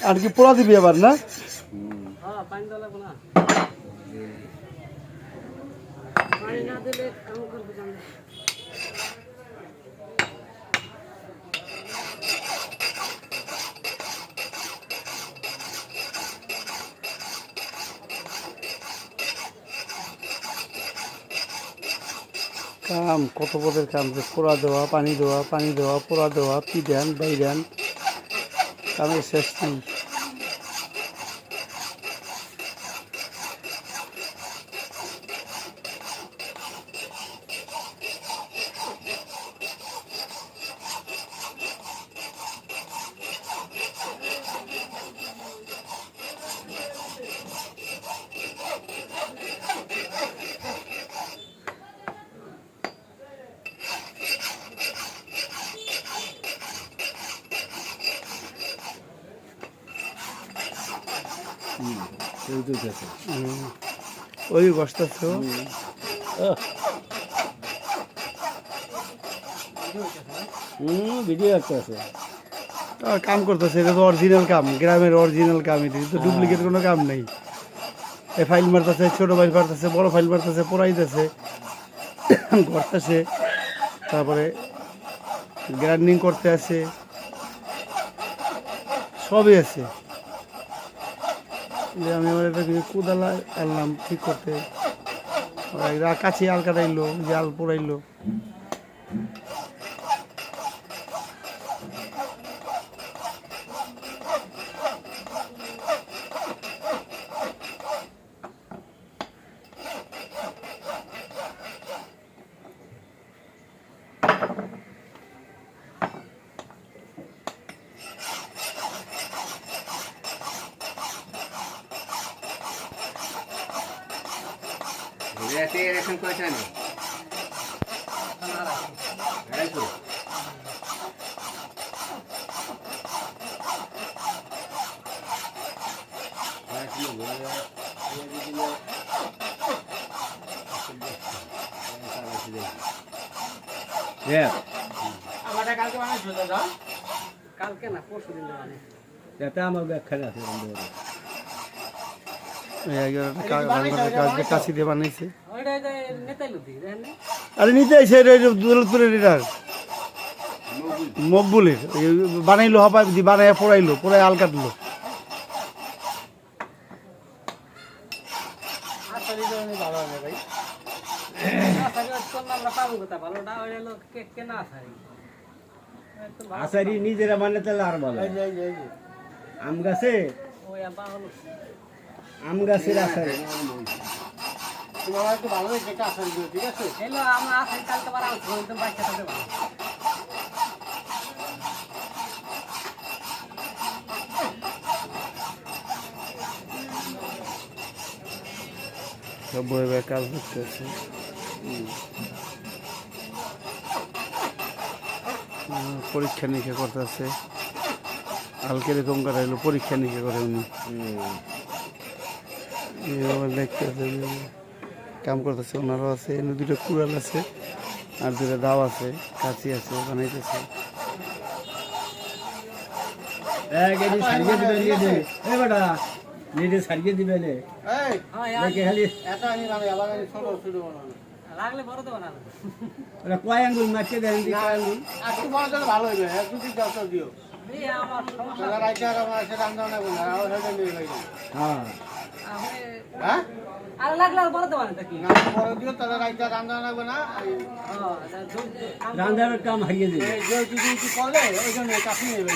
আর কি পোড়া দিবি আবার না? হ্যাঁ কাম কত পদের কাম যে পোড়া দেওয়া পানি দেওয়া পানি দেওয়া পোড়া দেওয়া পিডান বাইরান Cabeça é assim. ওই আছে। কাম করতেছে, এটা তো অরিজিনাল কাম, গ্রামের অরিজিনাল কাম এটা তো ডুপ্লিকেট কোনো কাম নেই। এ ফাইল মারতেছে, ছোট ফাইল মারতেছে, বড় ফাইল মারতেছে পড়াইতেছে করতেছে। তারপরে গ্রাইন্ডিং করতে আছে। সবই আছে। যে আমি আমার এটাকে কোদালা আনলাম ঠিক করতে? কাছে আল কাটাইলো জাল পোড়াইলো রাতে এখন কয়টা নেই আড়াইশো Yeah. আমারটা কালকে বানাইছো দাদা? কালকে না পরশু দিন মানে এটা আমার ব্যাখ্যা আছে এই এগারোটা কা- রান্নার কাজ কাশি দিয়ে না আরে নিতে আইসে দৌলতপুরের এটার মকবুলের। বানাইলো হবা দি বানাইয়া পোড়াইলো পোড়াই আল কাটলো আসারি নিজেরা মানে তাহলে আর ভালো আম গাছে? আম গাছের ভালো সব বয়ে কাজ করতেছে পরীক্ষা নিরীক্ষা করতেছে। হালকে এরকম কাটাইলো পরীক্ষা নিরীক্ষা করে উনি। কাম করতেছে ওনারও আছে এনে দুটো কুড়াল আছে আর দুটো দাও আছে কাঁচি আছে বানাইতেছে। সারিয়ে দিবে নিয়ে দে এ বেটা নিয়ে দে সারিয়ে দিবে নে। হ্যাঁ দেখে খালি? লাগলে বড় তো আর ওরা কয় আঙ্গুল মারছে দেন দি কয় আঙ্গুল এই আমার সমস্যা হ্যাঁ আমি আর লাগলে আর বড় কি হ্যাঁ কাম হারিয়ে দিবে করলে? ওই জন্য কাশি নেবে